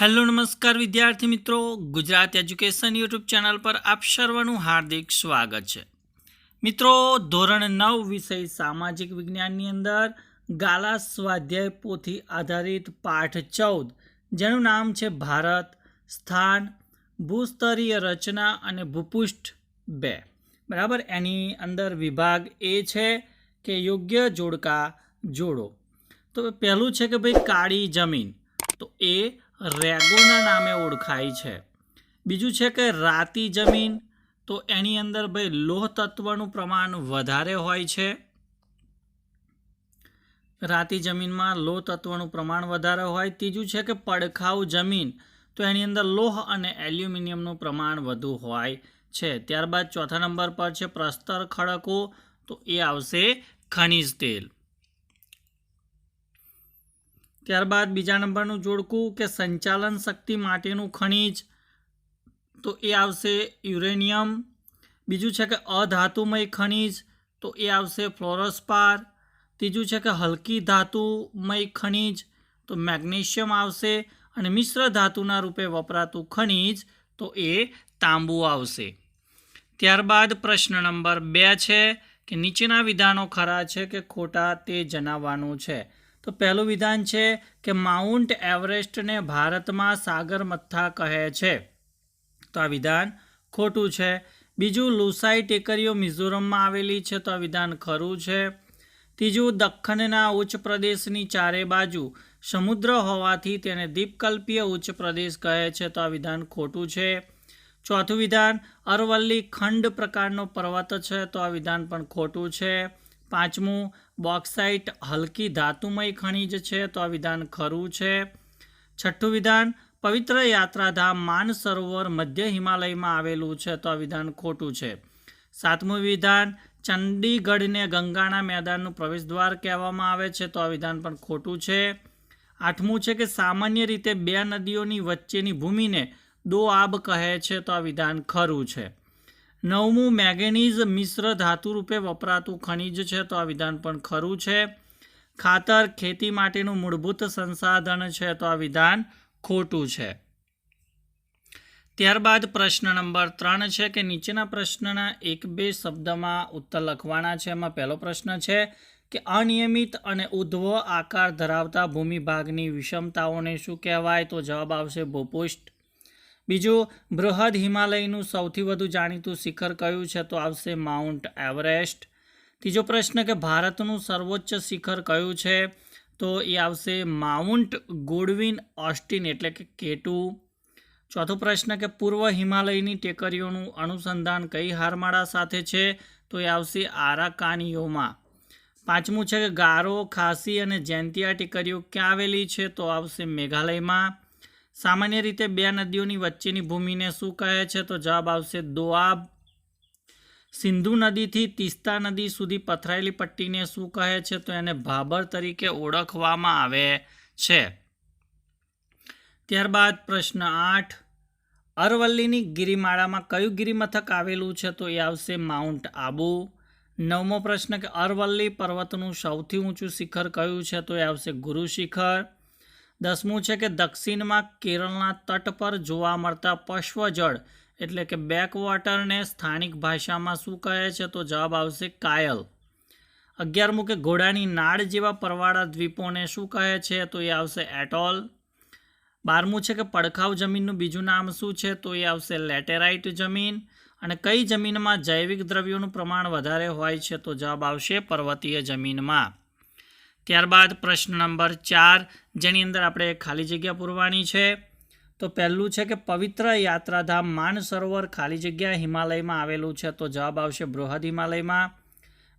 Hello, નમસ્કાર વિદ્યાર્થી મિત્રો. ગુજરાત એજ્યુકેશન યુટ્યુબ ચેનલ પર આપ સર્વનું હાર્દિક સ્વાગત છે. મિત્રો, ધોરણ નવ વિષય સામાજિક વિજ્ઞાનની અંદર ગાલા સ્વાધ્યાય પોથી આધારિત પાઠ ચૌદ, જેનું નામ છે ભારત, સ્થાન, ભૂસ્તરીય રચના અને ભૂપૃષ્ઠ બે. બરાબર? એની અંદર વિભાગ એ છે કે યોગ્ય જોડકા જોડો. તો પહેલું છે કે ભાઈ કાળી જમીન. તો એ રેગોના નામે ઓળખાય છે. બીજું છે કે રાતી જમીન, તો એની અંદર ભાઈ લોહ તત્વનું પ્રમાણ વધારે હોય છે. રાતી જમીનમાં લોહ તત્વનું પ્રમાણ વધારે હોય. ત્રીજું છે કે પડખાઉ જમીન, તો એની અંદર લોહ અને એલ્યુમિનિયમનું પ્રમાણ વધુ હોય છે. ત્યારબાદ ચોથા નંબર પર છે પ્રસ્તર ખડકો, તો એ આવશે ખનિજ તેલ. ત્યારબાદ બીજા નંબરનું જોડકું કે સંચાલન શક્તિ માટેનું ખનિજ. તો એ આવશે યુરેનિયમ. બીજું છે કે અધાતુમય ખનિજ. તો એ આવશે ફ્લોરસ્પાર. ત્રીજું છે કે હલકી ધાતુમય ખનિજ. તો મેગ્નેશિયમ આવશે અને મિશ્ર ધાતુના રૂપે વપરાતું ખનિજ. તો એ તાંબુ આવશે. ત્યારબાદ પ્રશ્ન નંબર બે છે કે નીચેના વિધાનો ખરા છે કે ખોટા તે જણાવવાનું છે. તો પહેલું વિધાન છે કે માઉન્ટ એવરેસ્ટને ભારતમાં સાગરમથ્થા કહે છે. તો આ વિધાન ખોટું છે. બીજું, લુસાઈ ટેકરીઓ મિઝોરમમાં આવેલી છે, તો આ વિધાન ખરું છે. ત્રીજું, દખ્ખનના ઉચ્ચ પ્રદેશની ચારે બાજુ સમુદ્ર હોવાથી તેને દ્વીપકલ્પીય ઉચ્ચ પ્રદેશ કહે છે, તો આ વિધાન ખોટું છે. ચોથું વિધાન, અરવલ્લી ખંડ પ્રકારનો પર્વત છે, તો આ વિધાન પણ ખોટું છે. પાંચમું બોક્સાઇટ હલકી ધાતુમય ખનિજ છે તો આ વિધાન ખરું છે. છઠ્ઠું વિધાન, પવિત્ર યાત્રાધામ માનસરોવર મધ્ય હિમાલયમાં આવેલું છે તો આ વિધાન ખોટું છે. સાતમું વિધાન, ચંડીગઢને ગંગાના મેદાનનું પ્રવેશદ્વાર કહેવામાં આવે છે તો આ વિધાન પણ ખોટું છે. આઠમું છે કે સામાન્ય રીતે બે નદીઓની વચ્ચેની ભૂમિને દો આબ કહે છે તો આ વિધાન ખરું છે. નવમું, મેંગેનીઝ મિશ્ર ધાતુ રૂપે વપરાતું ખનિજ છે, તો આ વિધાન પણ ખરું છે. ખાતર ખેતી માટેનું મૂળભૂત સંસાધન છે, તો આ વિધાન ખોટું છે. ત્યારબાદ પ્રશ્ન નંબર ત્રણ છે કે નીચેના પ્રશ્નના એક બે શબ્દમાં ઉત્તર લખવાના છે. એમાં પહેલો પ્રશ્ન છે કે અનિયમિત અને ઉધ્વ આકાર ધરાવતા ભૂમિભાગની વિષમતાઓને શું કહેવાય? તો જવાબ આવશે ભૂપુષ્ઠ બીજું, બૃહદ હિમાલયનું સૌથી વધુ જાણીતું શિખર કયું છે? તો આવશે માઉન્ટ એવરેસ્ટ. ત્રીજો પ્રશ્ન કે ભારતનું સર્વોચ્ચ શિખર કયું છે? તો એ આવશે માઉન્ટ ગોડવિન ઓસ્ટિન એટલે કે કેટુ. ચોથો પ્રશ્ન કે પૂર્વ હિમાલયની ટેકરીઓનું અનુસંધાન કઈ હારમાળા સાથે છે? તો એ આવશે આરાકાનીઓમાં. પાંચમું છે કે ગારો, ખાસી અને જૈંતિયા ટેકરીઓ ક્યાં આવેલી છે? તો આવશે મેઘાલયમાં. સામાન્ય રીતે બે નદીઓની વચ્ચેની ભૂમિને શું કહે છે? તો જવાબ આવશે દોઆબ. સિંધુ નદીથી તિસ્તા નદી સુધી પથરાયેલી પટ્ટીને શું કહે છે? તો એને ભાબર તરીકે ઓળખવામાં આવે છે. ત્યારબાદ પ્રશ્ન આઠ. અરવલ્લીની ગિરિમાળામાં કયું ગિરિમથક આવેલું છે? તો એ આવશે માઉન્ટ આબુ. નવમો પ્રશ્ન કે અરવલ્લી પર્વતનું સૌથી ઊંચું શિખર કયું છે? તો એ આવશે ગુરુ શિખર. દસમું છે કે દક્ષિણમાં કેરળના તટ પર જોવા મળતા પશ્વજળ, એટલે કે બેકવોટરને સ્થાનિક ભાષામાં શું કહે છે તો જવાબ આવશે કાયલ. અગિયારમું કે ઘોડાની નાળ જેવા પરવાળા દ્વીપોને શું કહે છે તો એ આવશે એટોલ. બારમું છે કે પડખાવ જમીનનું બીજું નામ શું છે તો એ આવશે લેટેરાઇટ જમીન. અને કઈ જમીનમાં જૈવિક દ્રવ્યોનું પ્રમાણ વધારે હોય છે તો જવાબ આવશે પર્વતીય જમીનમાં. ત્યારબાદ પ્રશ્ન નંબર ચાર, જેની અંદર આપણે ખાલી જગ્યા પૂરવાની છે. તો પહેલું છે કે પવિત્ર યાત્રાધામ માન સરોવર ખાલી જગ્યા હિમાલયમાં આવેલું છે, તો જવાબ આવશે બૃહદ હિમાલયમાં.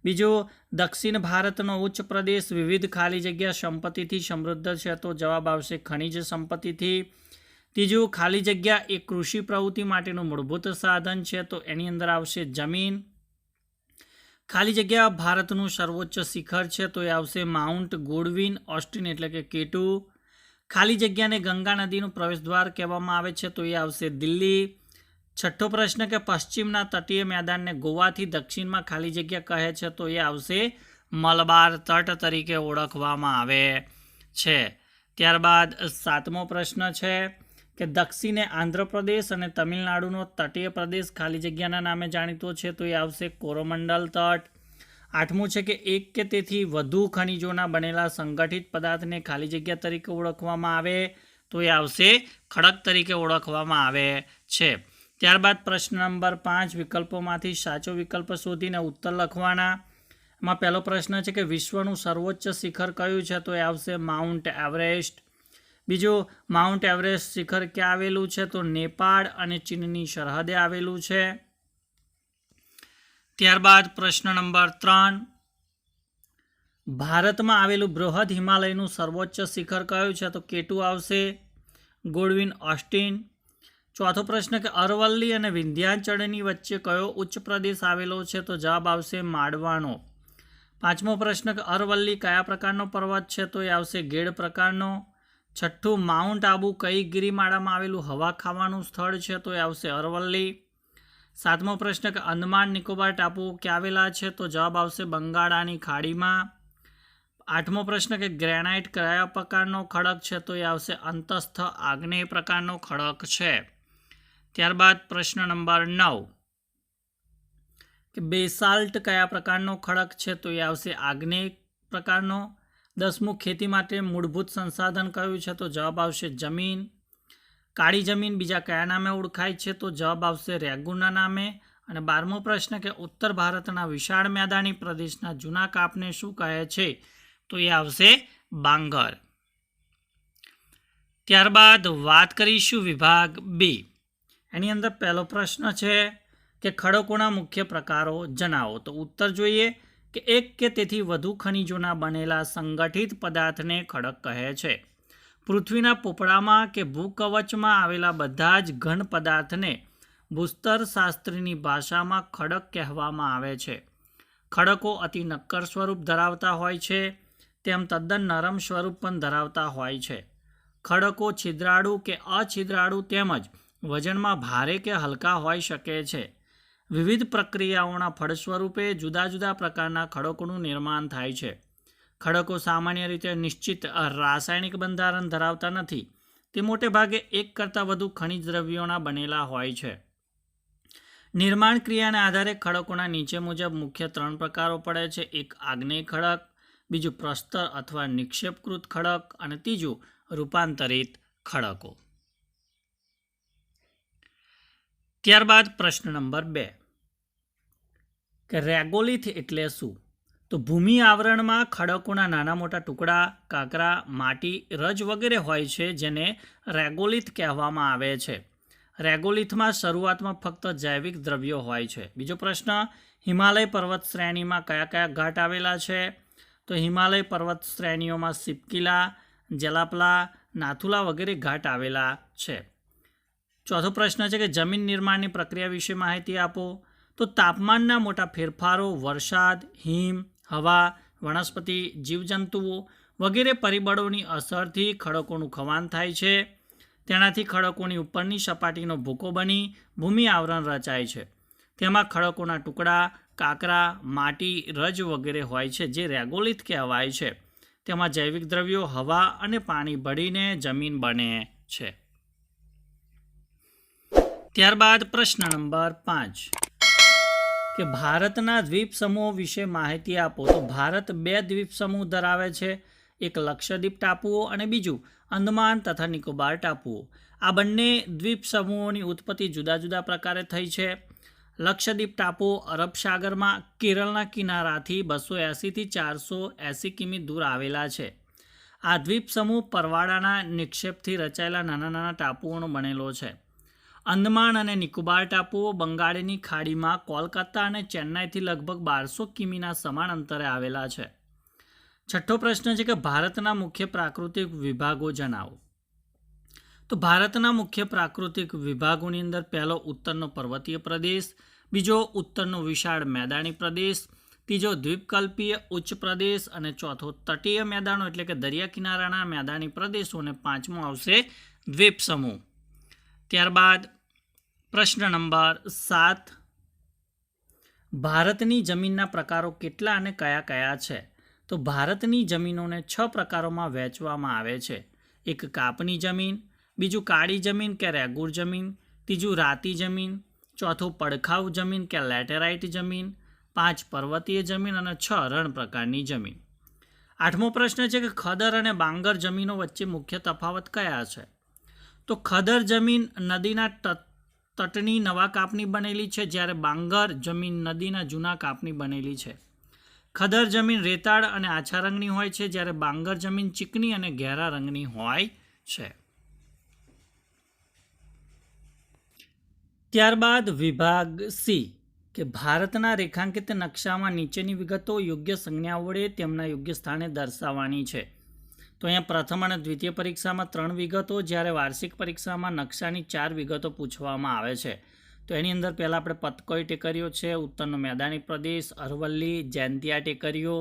બીજું, દક્ષિણ ભારતનો ઉચ્ચ પ્રદેશ વિવિધ ખાલી જગ્યા સંપત્તિથી સમૃદ્ધ છે, તો જવાબ આવશે ખનિજ સંપત્તિથી. ત્રીજું, ખાલી જગ્યા એ કૃષિ પ્રવૃત્તિ માટેનું મૂળભૂત સાધન છે, તો એની અંદર આવશે જમીન. ખાલી જગ્યા ભારતનું સર્વોચ્ચ શિખર છે, તો એ આવશે માઉન્ટ ગોડવિન, ઓસ્ટિન એટલે કે કેટુ. ખાલી જગ્યાને ગંગા નદીનું પ્રવેશદ્વાર કહેવામાં આવે છે, તો એ આવશે દિલ્હી. છઠ્ઠો પ્રશ્ન કે પશ્ચિમના તટીય મેદાનને ગોવાથી દક્ષિણમાં ખાલી જગ્યા કહે છે, તો એ આવશે મલબાર તટ તરીકે ઓળખવામાં આવે છે. ત્યારબાદ સાતમો પ્રશ્ન છે કે દક્ષિણે આંધ્રપ્રદેશ અને તમિલનાડુનો તટીય પ્રદેશ ખાલી જગ્યાના નામે જાણીતો છે, તો એ આવશે કોરોમંડલ તટ. આઠમું છે કે એક કે તેથી વધુ ખનિજોના બનેલા સંગઠિત પદાર્થને ખાલી જગ્યા તરીકે ઓળખવામાં આવે, તો એ આવશે ખડક તરીકે ઓળખવામાં આવે છે. ત્યારબાદ પ્રશ્ન નંબર પાંચ, વિકલ્પોમાંથી સાચો વિકલ્પ શોધીને ઉત્તર લખવાના. એમાં પહેલો પ્રશ્ન છે કે વિશ્વનું સર્વોચ્ચ શિખર કયું છે, તો એ આવશે માઉન્ટ એવરેસ્ટ. બીજું માઉન્ટ એવરેસ્ટ શિખર ક્યાં આવેલું છે? તો નેપાળ અને ચીનની સરહદે આવેલું છે. ત્યારબાદ પ્રશ્ન નંબર ત્રણ. ભારતમાં આવેલું બૃહદ હિમાલયનું સર્વોચ્ચ શિખર કયું છે? તો કેટુ આવશે, ગોડવિન ઓસ્ટિન. ચોથો પ્રશ્ન કે અરવલ્લી અને વિંધ્યાચળની વચ્ચે કયો ઉચ્ચ પ્રદેશ આવેલો છે? તો જવાબ આવશે માડવાનો પાંચમો પ્રશ્ન કે અરવલ્લી કયા પ્રકારનો પર્વત છે? તો એ આવશે ગેડ પ્રકારનો. છઠ્ઠું માઉન્ટ આબુ કઈ ગિરિમાળામાં આવેલું હવા ખાવાનું સ્થળ છે તો એ આવશે અરવલ્લી. સાતમો પ્રશ્ન કે અંદમાન નિકોબાર ટાપુઓ ક્યાં આવેલા છે તો જવાબ આવશે બંગાળાની ખાડીમાં. આઠમો પ્રશ્ન કે ગ્રેનાઇટ કયા પ્રકારનો ખડક છે તો એ આવશે અંતસ્થ આગ્નેય પ્રકારનો ખડક છે. ત્યારબાદ પ્રશ્ન નંબર નવ કે બેસાલ્ટ કયા પ્રકારનો ખડક છે તો એ આવશે આગ્નેય પ્રકારનો દસમું, ખેતી માટે મૂળભૂત સંસાધન કયું છે? તો જવાબ આવશે જમીન. કાળી જમીન બીજા કયા નામે ઓળખાય છે? તો જવાબ આવશે રેગુના નામે. અને બારમો પ્રશ્ન કે ઉત્તર ભારતના વિશાળ મેદાની પ્રદેશના જૂના કાપને શું કહે છે? તો એ આવશે બાંગર. ત્યારબાદ વાત કરીશું વિભાગ બી. એની અંદર પહેલો પ્રશ્ન છે કે ખડકોના મુખ્ય પ્રકારો જણાવો. તો ઉત્તર જોઈએ. કે એક કે તેથી વધુ ખનિજોના બનેલા સંગઠિત પદાર્થને ખડક કહે છે. પૃથ્વીના પોપડામાં કે ભૂકવચમાં આવેલા બધા જ ઘન પદાર્થને ભૂસ્તરશાસ્ત્રીની ભાષામાં ખડક કહેવામાં આવે છે. ખડકો અતિ નક્કર સ્વરૂપ ધરાવતા હોય છે, તેમ તદ્દન નરમ સ્વરૂપ પણ ધરાવતા હોય છે. ખડકો છિદ્રાળુ કે અછિદ્રાળુ તેમજ વજનમાં ભારે કે હલકા હોઈ શકે છે. વિવિધ પ્રક્રિયાઓના ફળ સ્વરૂપે જુદા જુદા પ્રકારના ખડકોનું નિર્માણ થાય છે. ખડકો સામાન્ય રીતે નિશ્ચિત રાસાયણિક બંધારણ ધરાવતા નથી. તે મોટે ભાગે એક કરતાં વધુ ખનિજ દ્રવ્યોના બનેલા હોય છે. નિર્માણ ક્રિયાના આધારે ખડકોના નીચે મુજબ મુખ્ય ત્રણ પ્રકારો પડે છે. એક આગ્નેય ખડક, બીજું પ્રસ્તર અથવા નિક્ષેપકૃત ખડક અને ત્રીજું રૂપાંતરિત ખડકો. ત્યારબાદ પ્રશ્ન નંબર બે. કે રેગોલિથ એટલે શું? તો ભૂમિ આવરણમાં ખડકોના નાના મોટા ટુકડા, કાંકરા, માટી, રજ વગેરે હોય છે જેને રેગોલિથ કહેવામાં આવે છે. રેગોલિથમાં શરૂઆતમાં ફક્ત જૈવિક દ્રવ્યો હોય છે. બીજો પ્રશ્ન, હિમાલય પર્વત શ્રેણીમાં કયા કયા ઘાટ આવેલા છે? તો હિમાલય પર્વત શ્રેણીઓમાં સિપકીલા, જલાપલા, નાથુલા વગેરે ઘાટ આવેલા છે. ચોથો પ્રશ્ન છે કે જમીન નિર્માણની પ્રક્રિયા વિશે માહિતી આપો. તો તાપમાનના મોટા ફેરફારો, વરસાદ, હિમ, હવા, વનસ્પતિ, જીવજંતુઓ વગેરે પરિબળોની અસરથી ખડકોનું ખવાન થાય છે. તેનાથી ખડકોની ઉપરની સપાટીનો ભૂકો બની ભૂમિ આવરણ રચાય છે. તેમાં ખડકોના ટુકડા, કાંકરા, માટી, રજ વગેરે હોય છે જે રેગોલિથ કહેવાય છે. તેમાં જૈવિક દ્રવ્યો, હવા અને પાણી ભળીને જમીન બને છે. ત્યારબાદ પ્રશ્ન નંબર પાંચ. કે ભારતના દ્વીપ સમૂહો વિશે માહિતી આપો. તો ભારત બે દ્વીપ સમૂહ ધરાવે છે. એક લક્ષદ્વીપ ટાપુઓ અને બીજું અંદમાન તથા નિકોબાર ટાપુઓ. આ બંને દ્વીપ સમૂહોની ઉત્પત્તિ જુદા જુદા પ્રકારે થઈ છે. લક્ષદ્વીપ ટાપુઓ અરબ સાગરમાં, કેરળના કિનારાથી બસો એંસીથી ચારસો એંસી કિમી દૂર આવેલા છે. આ દ્વીપ સમૂહ પરવાળાના નિક્ષેપથી રચાયેલા નાના નાના ટાપુઓનો બનેલો છે. અંદમાન અને નિકોબાર ટાપુઓ બંગાળની ખાડીમાં કોલકાતા અને ચેન્નાઈથી લગભગ બારસો કિમીના સમાન અંતરે આવેલા છે. છઠ્ઠો પ્રશ્ન છે કે ભારતના મુખ્ય પ્રાકૃતિક વિભાગો જણાવો. તો ભારતના મુખ્ય પ્રાકૃતિક વિભાગોની અંદર પહેલો ઉત્તરનો પર્વતીય પ્રદેશ, બીજો ઉત્તરનો વિશાળ મેદાની પ્રદેશ, ત્રીજો દ્વીપકલ્પીય ઉચ્ચ પ્રદેશ અને ચોથો તટીય મેદાનો એટલે કે દરિયા કિનારાના મેદાની પ્રદેશો અને પાંચમો આવશે દ્વીપ સમૂહ ત્યારબાદ પ્રશ્ન નંબર સાત. ભારતની જમીનના પ્રકારો કેટલા અને કયા કયા છે? તો ભારતની જમીનોને છ પ્રકારોમાં વહેંચવામાં આવે છે. એક કાપની જમીન, બીજું કાળી જમીન કે રેગુર જમીન, ત્રીજું રાતી જમીન, ચોથું પડખાઉ જમીન કે લેટેરાઇટ જમીન, પાંચ પર્વતીય જમીન અને છ રણ પ્રકારની જમીન. આઠમો પ્રશ્ન છે કે ખદર અને બાંગર જમીનો વચ્ચે મુખ્ય તફાવત કયા છે? તો ખદર જમીન નદીના તટની નવા કાપની બનેલી છે, જ્યારે બાંગર જમીન નદીના જૂના કાપની બનેલી છે. ખદર જમીન રેતાળ અને આછા રંગની હોય છે, જ્યારે બાંગર જમીન ચીકણી અને ઘેરા રંગની હોય છે. ત્યારબાદ વિભાગ સી, કે ભારતના રેખાંકિત નકશામાં નીચેની વિગતો યોગ્ય સંજ્ઞા વડે તેમના યોગ્ય સ્થાને દર્શાવવાની છે. તો અહીંયા પ્રથમ અને દ્વિતીય પરીક્ષામાં ત્રણ વિગતો, જ્યારે વાર્ષિક પરીક્ષામાં નકશાની ચાર વિગતો પૂછવામાં આવે છે. તો એની અંદર પહેલાં આપણે પતકોઈ ટેકરીઓ છે, ઉત્તરનો મેદાની પ્રદેશ, અરવલ્લી જૈંતિયા ટેકરીઓ,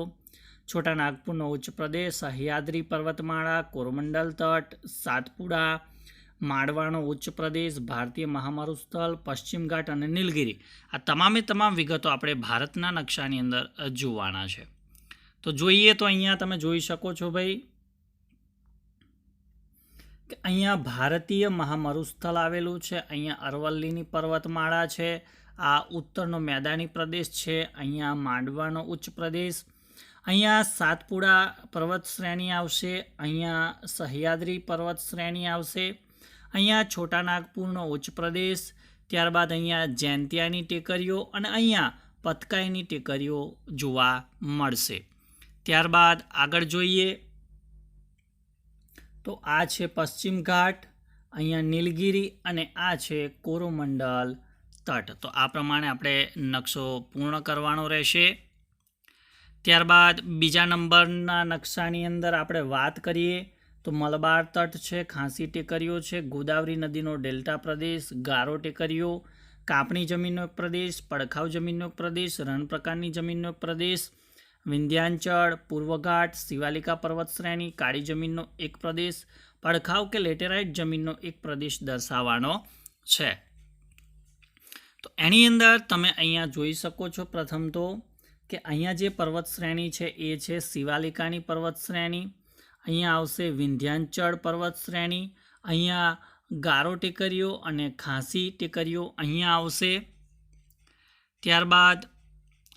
છોટા નાગપુરનો ઉચ્ચ પ્રદેશ, સહ્યાદ્રી પર્વતમાળા, કોરમંડલ તટ, સાતપુડા માળવાનો ઉચ્ચ પ્રદેશ, ભારતીય મહામારુસ્થળ પશ્ચિમ ઘાટ અને નીલગિરી. આ તમામે તમામ વિગતો આપણે ભારતના નકશાની અંદર જોવાના છે. તો જોઈએ તો અહીંયા તમે જોઈ શકો છો ભાઈ અહીંયા ભારતીય મહામરુસ્થળ આવેલું છે, અહીંયા અરવલ્લીની પર્વતમાળા છે, આ ઉત્તરનો મેદાની પ્રદેશ છે, અહીંયા માંડવાનો ઉચ્ચ પ્રદેશ, અહીંયા સાતપુડા પર્વત શ્રેણી આવશે, અહીંયા સહ્યાદ્રી પર્વત શ્રેણી આવશે, અહીંયા છોટા નાગપુરનો ઉચ્ચ પ્રદેશ, ત્યારબાદ અહીંયા જૈંતિયાની ટેકરીઓ અને અહીંયા પતકાઈની ટેકરીઓ જોવા મળશે. ત્યારબાદ આગળ જોઈએ તો આ છે પશ્ચિમ ઘાટ, અહીંયા નીલગિરી અને આ છે કોરોમંડલ તટ. તો આ પ્રમાણે આપણે નકશો પૂર્ણ કરવાનો રહેશે. ત્યારબાદ બીજા નંબરના નકશાની અંદર આપણે વાત કરીએ તો મલબાર તટ છે, ખાંસી ટેકરીઓ છે, ગોદાવરી નદીનો ડેલ્ટા પ્રદેશ, ગારો ટેકરીઓ, કાપણી જમીનનો એક પ્રદેશ, પડખાવ જમીનનો એક પ્રદેશ, રણ પ્રકારની જમીનનો એક પ્રદેશ વિંધ્યાંચળ, પૂર્વઘાટ, શિવાલિકા પર્વત શ્રેણી, કાળી જમીનનો એક પ્રદેશ, પડખાવ કે લેટેરાઇટ જમીનનો એક પ્રદેશ દર્શાવવાનો છે. તો એની અંદર તમે અહીંયા જોઈ શકો છો પ્રથમ તો કે અહીંયા જે પર્વત શ્રેણી છે એ છે શિવાલિકાની પર્વત શ્રેણી, અહીંયા આવશે વિંધ્યાંચળ પર્વત શ્રેણી, અહીંયા ગારો ટેકરીઓ અને ખાંસી ટેકરીઓ અહીંયા આવશે. ત્યારબાદ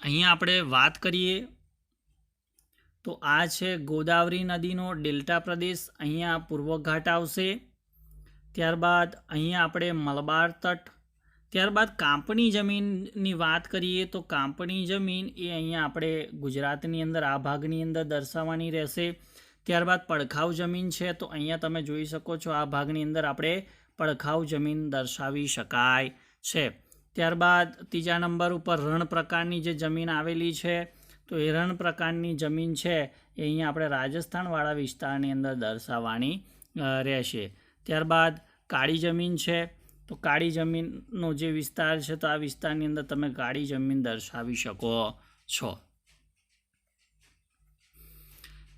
અહીંયા આપણે વાત કરીએ તો આ છે ગોદાવરી નદીનો ડેલ્ટા પ્રદેશ. અહીંયા પૂર્વ ઘાટ આવશે. ત્યારબાદ અહીંયા આપણે મલબાર તટ. ત્યારબાદ કાંપણી જમીનની વાત કરીએ તો કાંપણી જમીન એ અહીંયા આપણે ગુજરાતની અંદર, આ ભાગની અંદર દર્શાવવાની રહેશે. ત્યારબાદ પડખાવ જમીન છે તો અહીંયા તમે જોઈ શકો છો આ ભાગની અંદર આપણે પડખાવ જમીન દર્શાવી શકાય છે. ત્યારબાદ ત્રીજા નંબર ઉપર રણ પ્રકારની જે જમીન આવેલી છે તો એ રણ પ્રકારની જમીન છે એ અહીંયા આપણે રાજસ્થાનવાળા વિસ્તારની અંદર દર્શાવવાની રહેશે. ત્યારબાદ કાળી જમીન છે. તો કાળી જમીનનો જે વિસ્તાર છે, તો આ વિસ્તારની અંદર તમે કાળી જમીન દર્શાવી શકો છો.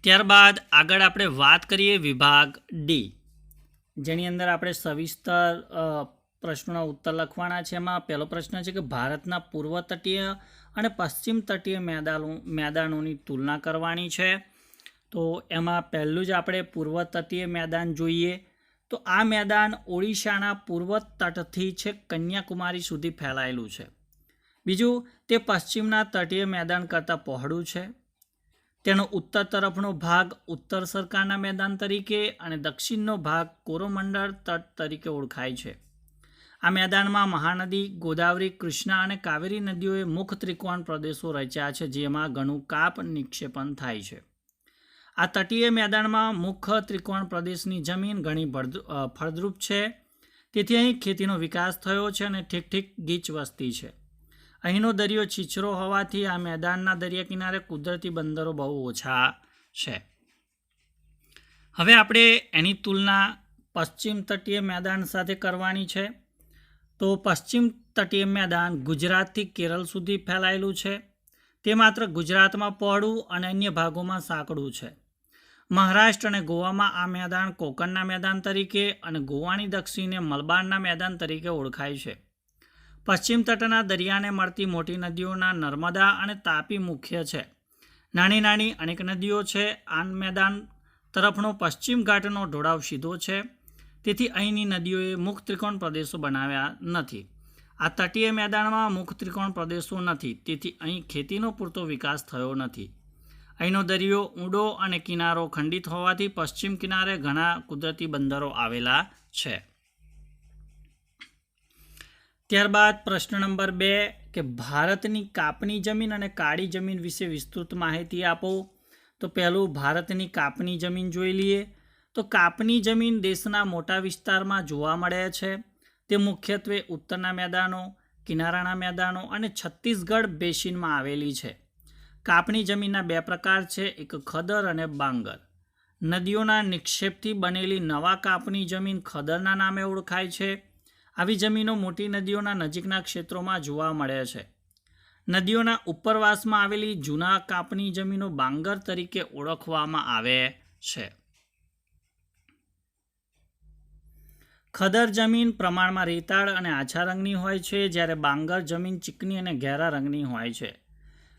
ત્યારબાદ આગળ આપણે વાત કરીએ વિભાગ ડી. જેની અંદર આપણે સવિસ્તર પ્રશ્નોના ઉત્તર લખવાના છે. એમાં પહેલો પ્રશ્ન છે કે ભારતના પૂર્વ તટીય અને પશ્ચિમ તટીય મેદાનો મેદાનોની તુલના કરવાની છે. તો એમાં પહેલું જ આપણે પૂર્વ તટીય મેદાન જોઈએ. તો આ મેદાન ઓડિશાના પૂર્વ તટથી છે, કન્યાકુમારી સુધી ફેલાયેલું છે. બીજું, તે પશ્ચિમના તટીય મેદાન કરતાં પહોળું છે. તેનો ઉત્તર તરફનો ભાગ ઉત્તર સરકારના મેદાન તરીકે અને દક્ષિણનો ભાગ કોરોમંડળ તટ તરીકે ઓળખાય છે. આ મેદાનમાં મહાનદી, ગોદાવરી, કૃષ્ણા અને કાવેરી નદીઓએ મુખ ત્રિકોણ પ્રદેશો રચ્યા છે, જેમાં ઘણું કાપ નિક્ષેપણ થાય છે. આ તટીય મેદાનમાં મુખ્ય ત્રિકોણ પ્રદેશની જમીન ઘણી ફળદ્રુપ છે. તેથી અહીં ખેતીનો વિકાસ થયો છે અને ઠીક ઠીક ગીચ વસ્તી છે. અહીંનો દરિયો છીછરો હોવાથી આ મેદાનના દરિયા કિનારે કુદરતી બંદરો બહુ ઓછા છે. હવે આપણે એની તુલના પશ્ચિમ તટીય મેદાન સાથે કરવાની છે. તો પશ્ચિમ તટીય મેદાન ગુજરાતથી કેરળ સુધી ફેલાયેલું છે. તે માત્ર ગુજરાતમાં પહોળું અને અન્ય ભાગોમાં સાંકડું છે. મહારાષ્ટ્ર અને ગોવામાં આ મેદાન કોકણના મેદાન તરીકે અને ગોવાની દક્ષિણે મલબારના મેદાન તરીકે ઓળખાય છે. પશ્ચિમ તટના દરિયાને મળતી મોટી નદીઓના નર્મદા અને તાપી મુખ્ય છે. નાની નાની અનેક નદીઓ છે. આ મેદાન તરફનો પશ્ચિમ ઘાટનો ઢોળાવ સીધો છે. તેથી અહીંની નદીઓએ મુખ ત્રિકોણ પ્રદેશો બનાવ્યા નથી. આ તટીય મેદાનમાં મુખ ત્રિકોણ પ્રદેશો નથી, તેથી અહીં ખેતીનો પૂરતો વિકાસ થયો નથી. અહીંનો દરિયો, ઊંડો અને કિનારો ખંડિત હોવાથી પશ્ચિમ કિનારે ઘણા કુદરતી બંદરો આવેલા છે. ત્યારબાદ પ્રશ્ન નંબર બે, કે ભારતની કાપની જમીન અને કાળી જમીન વિશે વિસ્તૃત માહિતી આપો. તો પહેલું, ભારતની કાપની જમીન જોઈ લઈએ. તો કાપની જમીન દેશના મોટા વિસ્તારમાં જોવા મળે છે. તે મુખ્યત્વે ઉત્તરના મેદાનો, કિનારાના મેદાનો અને છત્તીસગઢ બેસિનમાં આવેલી છે. કાપણી જમીનના બે પ્રકાર છે, એક ખદર અને બાંગર. નદીઓના નિક્ષેપથી બનેલી નવા કાપણી જમીન ખદરના નામે ઓળખાય છે. આવી જમીનો મોટી નદીઓના નજીકના ક્ષેત્રોમાં જોવા મળે છે. નદીઓના ઉપરવાસમાં આવેલી જૂના કાપણી જમીનો બાંગર તરીકે ઓળખવામાં આવે છે. ખદર જમીન પ્રમાણમાં રેતાળ અને આછા રંગની હોય છે, જ્યારે બાંગર જમીન ચીકણી અને ઘેરા રંગની હોય છે.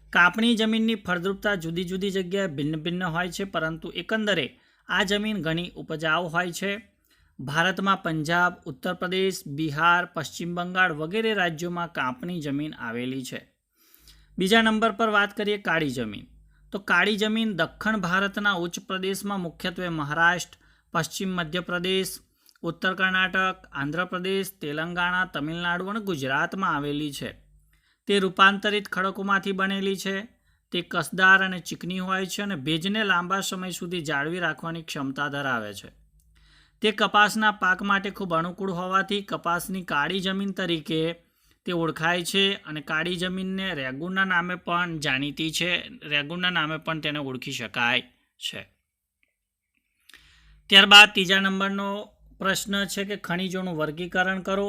કાપણી જમીનની ફળદ્રુપતા જુદી જુદી જગ્યાએ ભિન્ન ભિન્ન હોય છે, પરંતુ એકંદરે આ જમીન ઘણી ઉપજાઉ હોય છે. ભારતમાં પંજાબ ઉત્તર પ્રદેશ બિહાર, પશ્ચિમ બંગાળ વગેરે રાજ્યોમાં કાપણી જમીન આવેલી છે. બીજા નંબર પર વાત કરીએ કાળી જમીન. તો કાળી જમીન દક્ષિણ ભારતના ઉચ્ચ પ્રદેશમાં મુખ્યત્વે મહારાષ્ટ્ર, પશ્ચિમ મધ્યપ્રદેશ ઉત્તર કર્ણાટક, આંધ્રપ્રદેશ, તેલંગાણા, તમિલનાડુ અને ગુજરાતમાં આવેલી છે. તે રૂપાંતરિત ખડકોમાંથી બનેલી છે. તે કસદાર અને ચીકણી હોય છે અને ભેજને લાંબા સમય સુધી જાળવી રાખવાની ક્ષમતા ધરાવે છે. તે કપાસના પાક માટે ખૂબ અનુકૂળ હોવાથી કપાસની કાળી જમીન તરીકે તે ઓળખાય છે અને કાળી જમીનને રેગુનના નામે પણ જાણીતી છે. રેગુનના નામે પણ તેને ઓળખી શકાય છે. ત્યારબાદ ત્રીજા નંબરનો પ્રશ્ન છે કે ખનિજોનું વર્ગીકરણ કરો.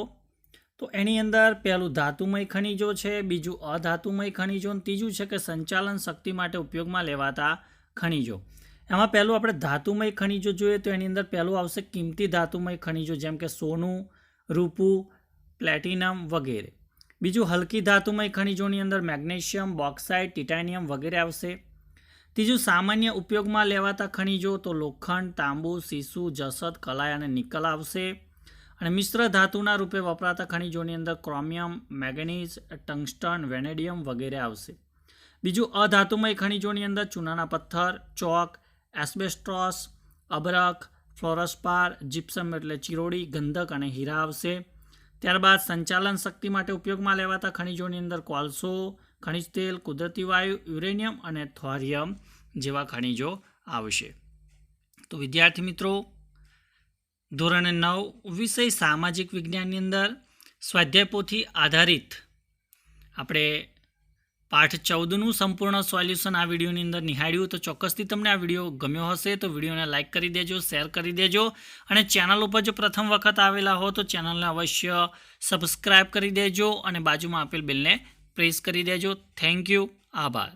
તો એની અંદર પહેલું ધાતુમય ખનિજો છે, બીજું અધાતુમય ખનિજો અને ત્રીજું છે કે સંચાલન શક્તિ માટે ઉપયોગમાં લેવાતા ખનિજો. એમાં પહેલું આપણે ધાતુમય ખનિજો જોઈએ તો એની અંદર પહેલું આવશે કિંમતી ધાતુમય ખનિજો જેમ કે સોનું, રૂપું, પ્લેટિનમ વગેરે. બીજું હલકી ધાતુમય ખનિજોની અંદર મેગ્નેશિયમ, બોક્સાઇડ, ટિટાનિયમ વગેરે આવશે. ત્રીજું, સામાન્ય ઉપયોગમાં લેવાતા ખનિજો તો લોખંડ, તાંબુ, સીસુ જસત કલાય અને નિકલ આવશે. અને મિશ્ર ધાતુના રૂપે વપરાતા ખનિજોની અંદર ક્રોમિયમ, મેગ્નીઝ, ટંગસ્ટન, વેનેડિયમ વગેરે આવશે. બીજું, અધાતુમય ખનિજોની અંદર ચૂનાના પથ્થર, ચોક એસ્બેસ્ટ્રોસ અબરખ ફ્લોરસ્પાર જીપ્સમ એટલે ચિરોડી, ગંધક અને હીરા આવશે. ત્યારબાદ સંચાલન શક્તિ માટે ઉપયોગમાં લેવાતા ખનિજોની અંદર કોલસો, ખનિજ તેલ, કુદરતી વાયુ, યુરેનિયમ અને થોરિયમ જેવા ખનિજો આવશે. તો વિદ્યાર્થી મિત્રો, ધોરણ નવ, વિષય સામાજિક વિજ્ઞાનની અંદર સ્વાધ્યાય પોથી આધારિત આપણે પાઠ ચૌદનું સંપૂર્ણ સોલ્યુશન આ વિડીયોની અંદર નિહાળ્યું. તો ચોક્કસથી તમને આ વીડિયો ગમ્યો હશે તો વિડીયોને લાઇક કરી દેજો, શેર કરી દેજો અને ચેનલ ઉપર જો પ્રથમ વખત આવેલા હો તો ચેનલને અવશ્ય સબસ્ક્રાઈબ કરી દેજો અને બાજુમાં આપેલ બિલને પ્રેસ કરી દેજો. Thank you. આભાર.